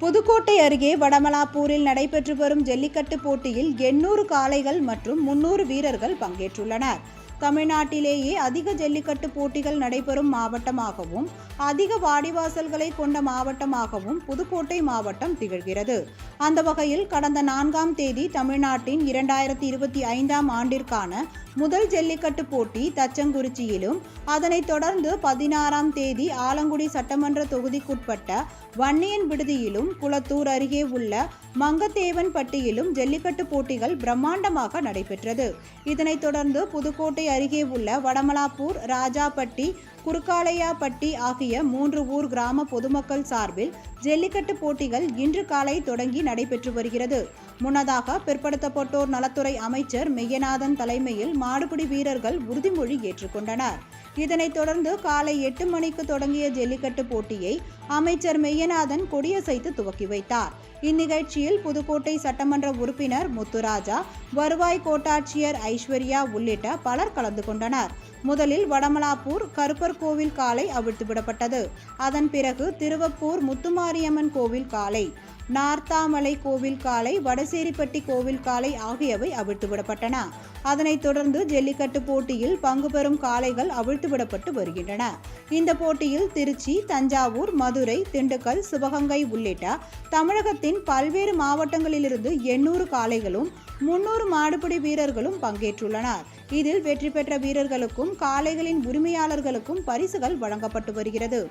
புதுக்கோட்டை அருகே வடமலாப்பூரில் நடைபெற்று வரும் ஜல்லிக்கட்டு போட்டியில் எண்ணூறு காளைகள் மற்றும் முன்னூறு வீரர்கள் பங்கேற்றுள்ளனர். தமிழ்நாட்டிலேயே அதிக ஜல்லிக்கட்டு போட்டிகள் நடைபெறும் மாவட்டமாகவும் அதிக வாடிவாசல்களை கொண்ட மாவட்டமாகவும் புதுக்கோட்டை மாவட்டம் திகழ்கிறது. அந்த வகையில் கடந்த நான்காம் தேதி தமிழ்நாட்டின் இரண்டாயிரத்தி இருபத்தி ஐந்தாம் ஆண்டிற்கான முதல் ஜல்லிக்கட்டு போட்டி தச்சங்குறிச்சியிலும் அதனைத் தொடர்ந்து பதினாறாம் தேதி ஆலங்குடி சட்டமன்ற தொகுதிக்குட்பட்ட வன்னியன் விடுதியிலும் குளத்தூர் அருகே உள்ள மங்கத்தேவன்பட்டியிலும் ஜல்லிக்கட்டு போட்டிகள் பிரம்மாண்டமாக நடைபெற்றது. இதனைத் தொடர்ந்து புதுக்கோட்டை அருகே உள்ள வடமலாப்பூர் ராஜாப்பட்டி குறுக்காலையாப்பட்டி ஆகிய மூன்று ஊர் கிராம பொதுமக்கள் சார்பில் ஜல்லிக்கட்டு போட்டிகள் இன்று காலை தொடங்கி நடைபெற்று வருகிறது. முன்னதாக பிற்படுத்தப்பட்டோர் நலத்துறை அமைச்சர் மெய்யநாதன் தலைமையில் மாடுபிடி வீரர்கள் உறுதிமொழி ஏற்றுக்கொண்டனர். இதனைத் தொடர்ந்து காலை எட்டு மணிக்கு தொடங்கிய ஜல்லிக்கட்டு போட்டியை அமைச்சர் மெய்யநாதன் கொடியசைத்து துவக்கி வைத்தார். இந்நிகழ்ச்சியில் புதுக்கோட்டை சட்டமன்ற உறுப்பினர் முத்துராஜா வருவாய் கோட்டாட்சியர் ஐஸ்வர்யா உள்ளிட்ட பலர் கலந்து கொண்டனர். முதலில் வடமலாப்பூர் கருப்பர் கோவில் காலை அவிழ்த்து விடப்பட்டது. அதன் பிறகு திருவப்பூர் முத்துமாரியம்மன் கோவில் காலை நார்த்தாமலை கோவில் காலை வடசேரிப்பட்டி கோவில் காலை ஆகியவை அவிழ்த்து விடப்பட்டன. அதனைத் தொடர்ந்து ஜல்லிக்கட்டு போட்டியில் பங்கு பெறும் காளைகள் அவிழ்த்து விடப்பட்டு வருகின்றன. இந்த போட்டியில் திருச்சி தஞ்சாவூர் மதுரை திண்டுக்கல் சிவகங்கை உள்ளிட்ட தமிழகத்தின் பல்வேறு மாவட்டங்களிலிருந்து எண்ணூறு காளைகளும் முன்னூறு மாடுபிடி வீரர்களும் பங்கேற்றுள்ளனர். இதில் வெற்றி பெற்ற வீரர்களுக்கும் காளைகளின் உரிமையாளர்களுக்கும் பரிசுகள் வழங்கப்பட்டு வருகிறது.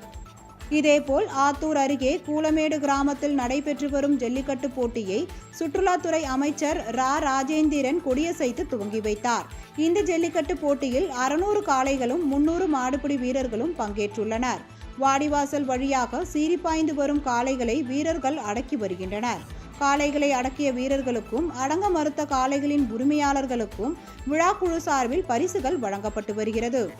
இதேபோல் ஆத்தூர் அருகே கூலமேடு கிராமத்தில் நடைபெற்று வரும் ஜல்லிக்கட்டு போட்டியை சுற்றுலாத்துறை அமைச்சர் ரா. ராஜேந்திரன் கொடியசைத்து துவங்கி வைத்தார். இந்த ஜல்லிக்கட்டு போட்டியில் அறுநூறு காளைகளும் முன்னூறு மாடுபிடி வீரர்களும் பங்கேற்றுள்ளனர். வாடிவாசல் வழியாக சீரிப்பாய்ந்து வரும் காளைகளை வீரர்கள் அடக்கி வருகின்றனர். காளைகளை அடக்கிய வீரர்களுக்கும் அடங்க மறுத்த காளைகளின் உரிமையாளர்களுக்கும் விழாக்குழு சார்பில் பரிசுகள் வழங்கப்பட்டு வருகிறது.